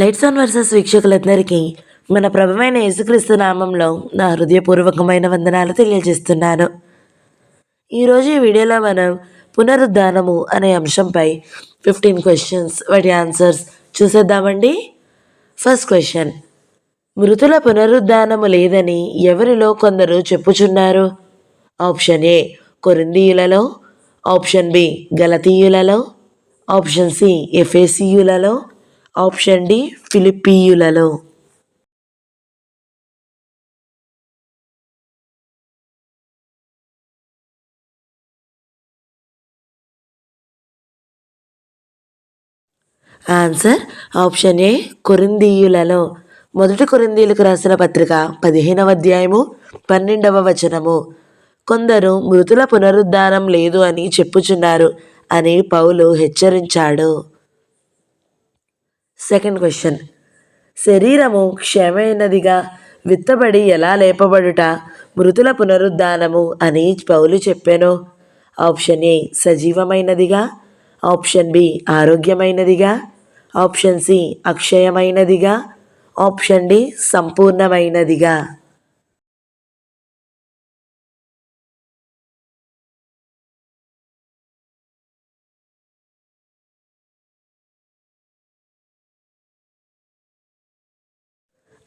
Lights on versus వీక్షకులందరికీ మన ప్రభువైన యేసుక్రీస్తు నామంలో నా హృదయపూర్వకమైన వందనాలు తెలియజేస్తున్నాను. ఈరోజు ఈ వీడియోలో మనం పునరుద్ధానము అనే అంశంపై ఫిఫ్టీన్ క్వశ్చన్స్ వాటి ఆన్సర్స్ చూసేద్దామండి. ఫస్ట్ క్వశ్చన్ మృతుల పునరుద్ధానము లేదని ఎవరిలో కొందరు చెప్పుచున్నారు? ఆప్షన్ ఏ కొరిందీయులలో. ఆప్షన్ బి గలతీయులలో. ఆప్షన్ సి ఎఫ్ఏసీయులలో ఆప్షన్ డి ఫిలిప్పీయులలో. ఆన్సర్ ఆప్షన్ ఏ కొరిందీయులలో. మొదటి కొరిందీయులకు రాసిన పత్రిక పదిహేనవ అధ్యాయము పన్నెండవ వచనము. కొందరు మృతుల పునరుద్ధానం లేదు అని చెప్పుచున్నారు అని పౌలు హెచ్చరించాడు. సెకండ్ క్వశ్చన్ శరీరము క్షయమైనదిగా విత్తబడి ఎలా లేపబడుట? మృతుల పునరుద్ధానము అని పౌలు చెప్పాను. ఆప్షన్ ఏ సజీవమైనదిగా. ఆప్షన్ బి ఆరోగ్యమైనదిగా. ఆప్షన్ సి అక్షయమైనదిగా. ఆప్షన్ డి సంపూర్ణమైనదిగా.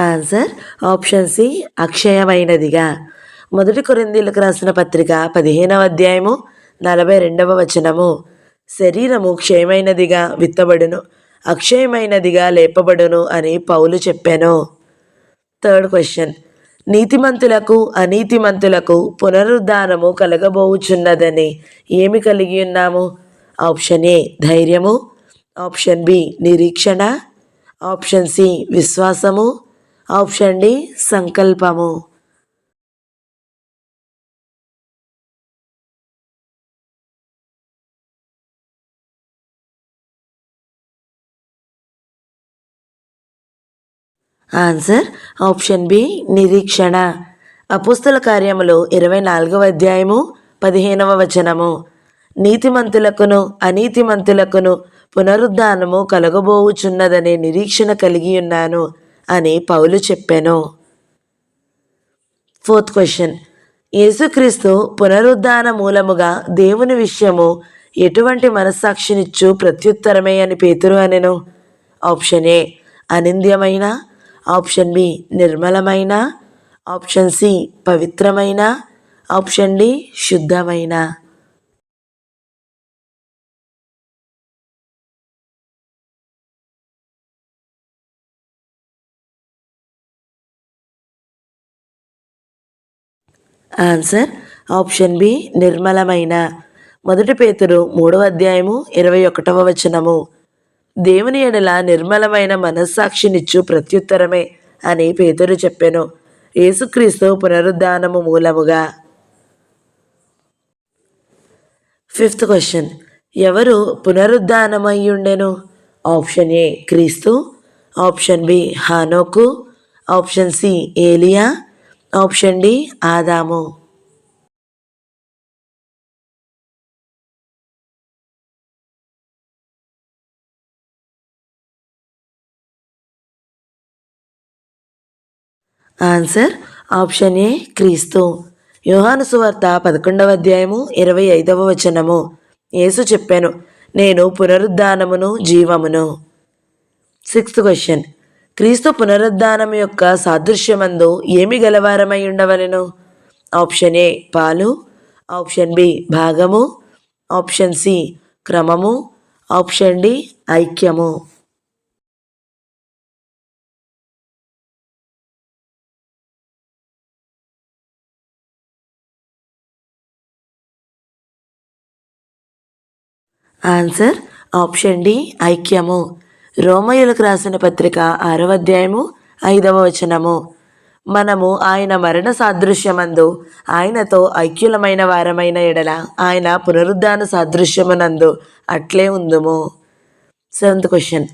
ఆన్సర్ ఆప్షన్ సి అక్షయమైనదిగా. మొదటి కొరిందీలకు రాసిన పత్రిక పదిహేనవ అధ్యాయము నలభై రెండవ వచనము. శరీరము క్షయమైనదిగా విత్తబడును అక్షయమైనదిగా లేపబడును అని పౌలు చెప్పాను. థర్డ్ క్వశ్చన్ నీతిమంతులకు అనీతిమంతులకు పునరుద్ధానము కలగబోచున్నదని ఏమి కలిగి ఉన్నాము? ఆప్షన్ ఏ ధైర్యము. ఆప్షన్ బి నిరీక్షణ. ఆప్షన్ సి విశ్వాసము. ఆప్షన్ డి సంకల్పము. ఆన్సర్ ఆప్షన్ బి నిరీక్షణ. అపుస్తల కార్యములు ఇరవై నాలుగవ అధ్యాయము పదిహేనవ వచనము. నీతిమంతులకును అనీతిమంతులకును పునరుద్ధానము కలగబోవుచున్నదనే నిరీక్షణ కలిగి ఉన్నాను. అని పౌలు చెప్పాను. Fourth question. యేసుక్రీస్తు పునరుద్ధాన మూలముగా దేవుని విషయము ఎటువంటి మనస్సాక్షినిచ్చు ప్రత్యుత్తరమే అని పేతురు అనెను. ఆప్షన్ ఏ అనింద్యమైన. ఆప్షన్ బి నిర్మలమైన. ఆప్షన్ సి పవిత్రమైన. ఆప్షన్ డి శుద్ధమైన. ఆన్సర్ ఆప్షన్ బి నిర్మలమైన. మొదటి పేతురు మూడవ అధ్యాయము ఇరవై ఒకటవ వచనము. దేవుని ఎడల నిర్మలమైన మనస్సాక్షినిచ్చు ప్రత్యుత్తరమే అని పేతురు చెప్పెను. యేసుక్రీస్తు పునరుద్ధానము మూలముగా. ఫిఫ్త్ క్వశ్చన్ ఎవరు పునరుద్ధానమయ్యుండెను? ఆప్షన్ ఏ క్రీస్తు. ఆప్షన్ బి హానోకు. ఆప్షన్ సి ఏలియా. ఆప్షన్ డి ఆదాము. ఆన్సర్ ఆప్షన్ ఏ క్రీస్తు. యోహాను సువార్త పదకొండవ అధ్యాయము ఇరవై ఐదవ వచనము. యేసు చెప్పాను నేను పునరుద్ధానమును జీవమును. Sixth question. క్రీస్తు పునరుద్ధానం యొక్క సాదృశ్యమందు ఏమి గలవారమై ఉండవలను? ఆప్షన్ ఏ పాలు. ఆప్షన్ బి భాగము. ఆప్షన్ సి క్రమము. ఆప్షన్ డి ఐక్యము. ఆన్సర్ ఆప్షన్ డి ఐక్యము. రోమయులకు రాసిన పత్రిక ఆరవ అధ్యాయము ఐదవ వచనము. మనము ఆయన మరణ సాదృశ్యమందు ఆయనతో ఐక్యులమైన వారమైన ఎడల ఆయన పునరుద్ధాన సాదృశ్యమునందు అట్లే ఉందుము. Seventh question.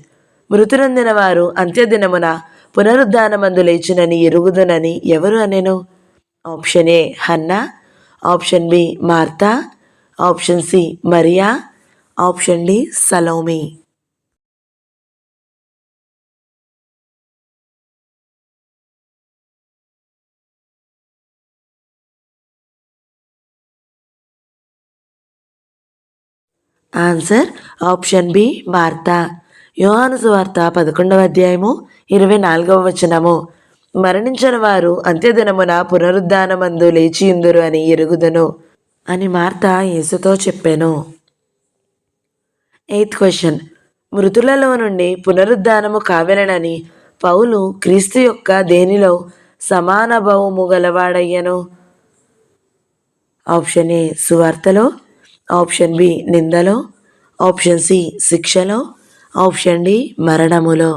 మృతునందిన వారు అంత్యదినమున పునరుద్ధానమందు లేచునని ఎరుగుదునని ఎవరు అనెను? Option A Hannah. Option B Martha. Option C Maria. Option D Salome. Answer option B వార్త. యోహాను సువార్త పదకొండవ అధ్యాయము ఇరవై నాలుగవ వచనము. మరణించిన వారు అంత్యదినమున పునరుద్ధానమందు లేచియుందురు అని ఎరుగుదును అని మార్త యేసుతో చెప్పాను. ఎయిత్ క్వశ్చన్ మృతులలో నుండి పునరుద్ధానము కావలనని పౌలు క్రీస్తు యొక్క దేనిలో సమాన భావము గలవాడయ్యను? ఆప్షన్ ఏ సువార్తలో ఆప్షన్ బి నిందలో ఆప్షన్ సి శిక్షలో ఆప్షన్ డి మరణములో.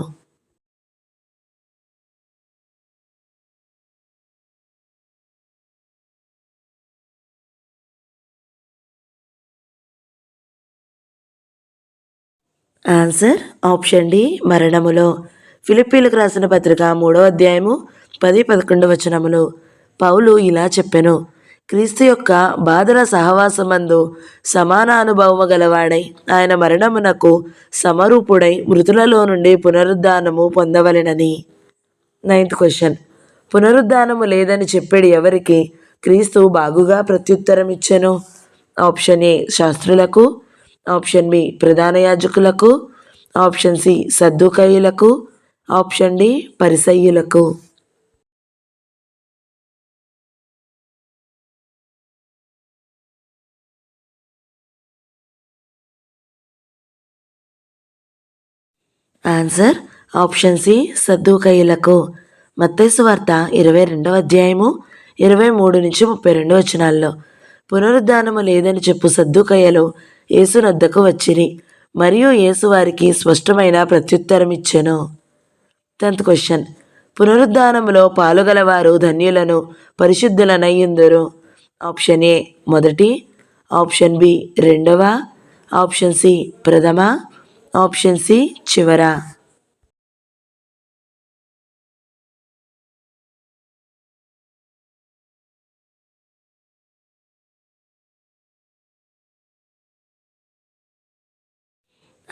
ఆన్సర్ ఆప్షన్ డి మరణములో. ఫిలిప్పీలకు రాసిన పత్రిక మూడో అధ్యాయము పది పదకొండు వచనములు. పౌలు ఇలా చెప్పెను క్రీస్తు యొక్క బాధల సహవాసమందు సమాన అనుభవము గలవాడై ఆయన మరణమునకు సమరూపుడై మృతులలో నుండి పునరుద్ధానము పొందవలెనని. Ninth question. పునరుద్ధానము లేదని చెప్పేడు ఎవరికి? క్రీస్తు బాగుగా ప్రత్యుత్తరం ఇచ్చెను ఆప్షన్ ఏ శాస్త్రులకు. ఆప్షన్ బి ప్రధాన యాజకులకు. ఆప్షన్ సి సద్దుకయులకు ఆప్షన్ డి పరిసయ్యులకు. ఆన్సర్ ఆప్షన్ సి సద్దుకయ్యలకు. మత్తేసు వార్త ఇరవై రెండవ అధ్యాయము ఇరవై మూడు నుంచి ముప్పై రెండు వచనాల్లో. పునరుద్ధానము లేదని చెప్పు సద్దుకయ్యలు యేసునద్దకు వచ్చిరి. మరియు యేసు వారికి స్పష్టమైన ప్రత్యుత్తరం ఇచ్చెను. Tenth question. పునరుద్ధానములో పాలుగలవారు ధన్యులను పరిశుద్ధులనయ్యుందురు ఆప్షన్ ఏ మొదటి ఆప్షన్ బి రెండవ ఆప్షన్ సి ప్రథమ ఆప్షన్ సి చివర.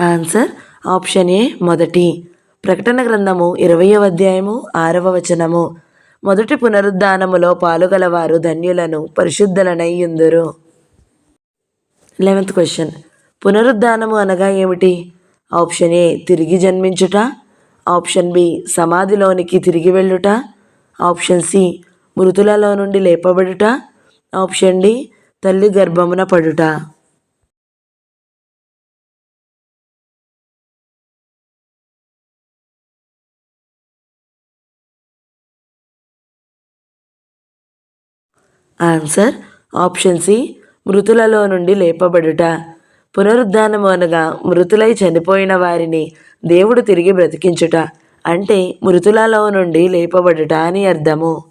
ఆన్సర్ ఆప్షన్ ఏ మొదటి. ప్రకటన గ్రంథము ఇరవయవ అధ్యాయము ఆరవ వచనము. మొదటి పునరుద్ధానములో పాలుగలవారు ధన్యులను పరిశుద్ధులనయ్యుందురు లెవెంత్ క్వశ్చన్. పునరుద్ధానము అనగా ఏమిటి? ఆప్షన్ ఏ తిరిగి జన్మించుట ఆప్షన్ బి సమాధిలోనికి తిరిగి వెళ్ళుట ఆప్షన్ సి మృతులలో నుండి లేపబడుట ఆప్షన్ డి తల్లి గర్భమున పడుట. ఆన్సర్ ఆప్షన్ సి మృతులలో నుండి లేపబడుట. పునరుద్ధానము అనగా మృతులై చనిపోయిన వారిని దేవుడు తిరిగి బ్రతికించుట అంటే మృతులలో నుండి లేపబడుట అని అర్థము.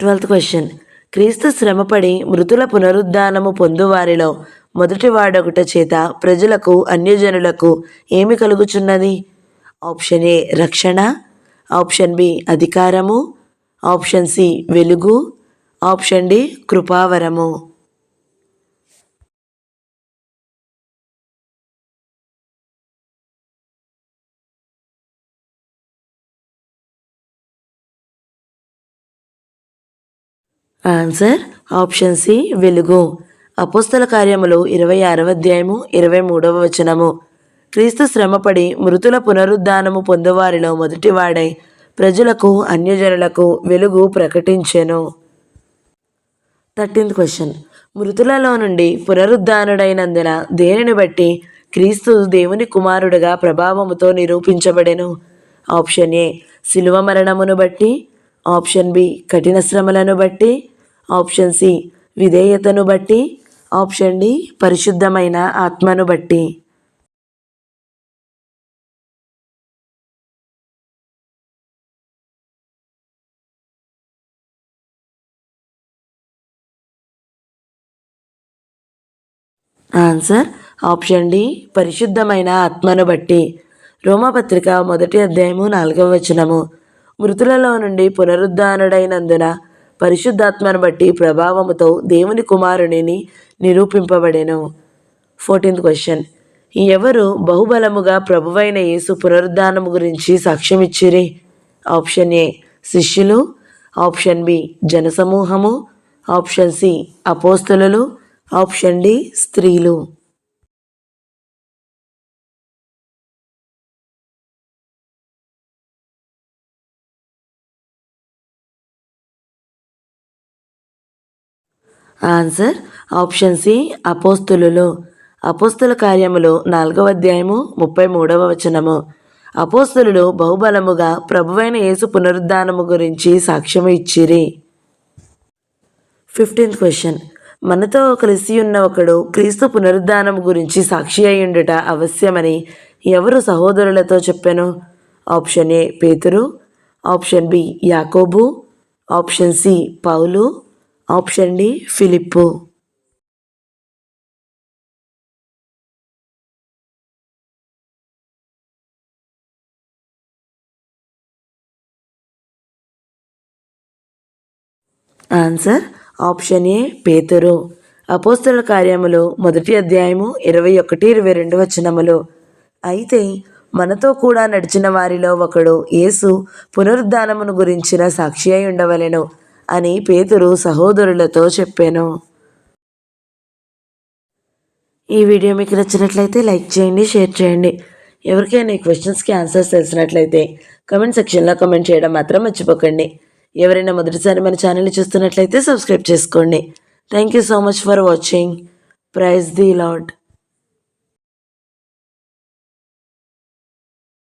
ట్వెల్త్ క్వశ్చన్ క్రీస్తు శ్రమపడి మృతుల పునరుద్ధానము పొందువారిలో మొదటి వాడొకట చేత ప్రజలకు అన్యజనులకు ఏమి కలుగుచున్నది? ఆప్షన్ ఏ రక్షణ. ఆప్షన్ బి అధికారము. ఆప్షన్ సి వెలుగు. ఆప్షన్ డి కృపావరము. ఆన్సర్ ఆప్షన్ సి వెలుగు. అపోస్తల కార్యములు ఇరవై ఆరవ అధ్యాయము ఇరవై మూడవ వచనము. క్రీస్తు శ్రమపడి మృతుల పునరుద్ధానము పొందువారిలో మొదటివాడై ప్రజలకు అన్యజనులకు వెలుగు ప్రకటించెను. Thirteenth question. మృతులలో నుండి పునరుద్ధానుడైనందున దేనిని బట్టి క్రీస్తు దేవుని కుమారుడుగా ప్రభావముతో నిరూపించబడెను? ఆప్షన్ ఏ శిలువ మరణమును బట్టి. ఆప్షన్ బి కఠిన శ్రమలను బట్టి. ఆప్షన్ సి విధేయతను బట్టి. ఆప్షన్ డి పరిశుద్ధమైన ఆత్మను బట్టి. ఆన్సర్ ఆప్షన్ డి పరిశుద్ధమైన ఆత్మను బట్టి. రోమపత్రిక మొదటి అధ్యాయము నాలుగవ వచనము. మృతులలో నుండి పునరుద్ధానుడైనందున పరిశుద్ధాత్మను బట్టి ప్రభావముతో దేవుని కుమారునిని నిరూపింపబడెను. Fourteenth question. ఎవరు బహుబలముగా ప్రభువైన యేసు పునరుద్ధానము గురించి సాక్ష్యం ఇచ్చిరి? ఆప్షన్ ఏ శిష్యులు. ఆప్షన్ బి జనసమూహము. ఆప్షన్ సి అపోస్తలు ఆప్షన్ డి స్త్రీలు. ఆన్సర్ ఆప్షన్ సి అపోస్తులు అపోస్తుల కార్యములు నాలుగవ అధ్యాయము ముప్పై మూడవ వచనము. అపోస్తులు బహుబలముగా ప్రభువైన యేసు పునరుద్ధానము గురించి సాక్ష్యము ఇచ్చిరి. ఫిఫ్టీన్త్ క్వశ్చన్ మనతో కలిసి ఉన్న ఒకడు క్రీస్తు పునరుద్ధానం గురించి సాక్షి అయ్యుండుట అవశ్యమని ఎవరు సహోదరులతో చెప్పాను? ఆప్షన్ ఏ పేతురు. ఆప్షన్ బి యాకోబు. ఆప్షన్ సి పౌలు. ఆప్షన్ డి ఫిలిప్పు. ఆన్సర్ ఆప్షన్ ఏ పేతురు. అపోస్తల కార్యములు మొదటి అధ్యాయము ఇరవై ఒకటి ఇరవై రెండు వచనములు. అయితే మనతో కూడా నడిచిన వారిలో ఒకడు యేసు పునరుద్ధానమును గురించిన సాక్షి అయి ఉండవలెను. అని పేతురు సహోదరులతో చెప్పాను. ఈ వీడియో మీకు నచ్చినట్లయితే లైక్ చేయండి షేర్ చేయండి. ఎవరికైనా ఈ క్వశ్చన్స్కి ఆన్సర్స్ తెలిసినట్లయితే కమెంట్ సెక్షన్లో కమెంట్ చేయడం మాత్రం మర్చిపోకండి. ఎవరైనా మొదటిసారి మన ఛానల్ని చూస్తున్నట్లయితే సబ్స్క్రైబ్ చేసుకోండి. Thank you so much for watching praise the Lord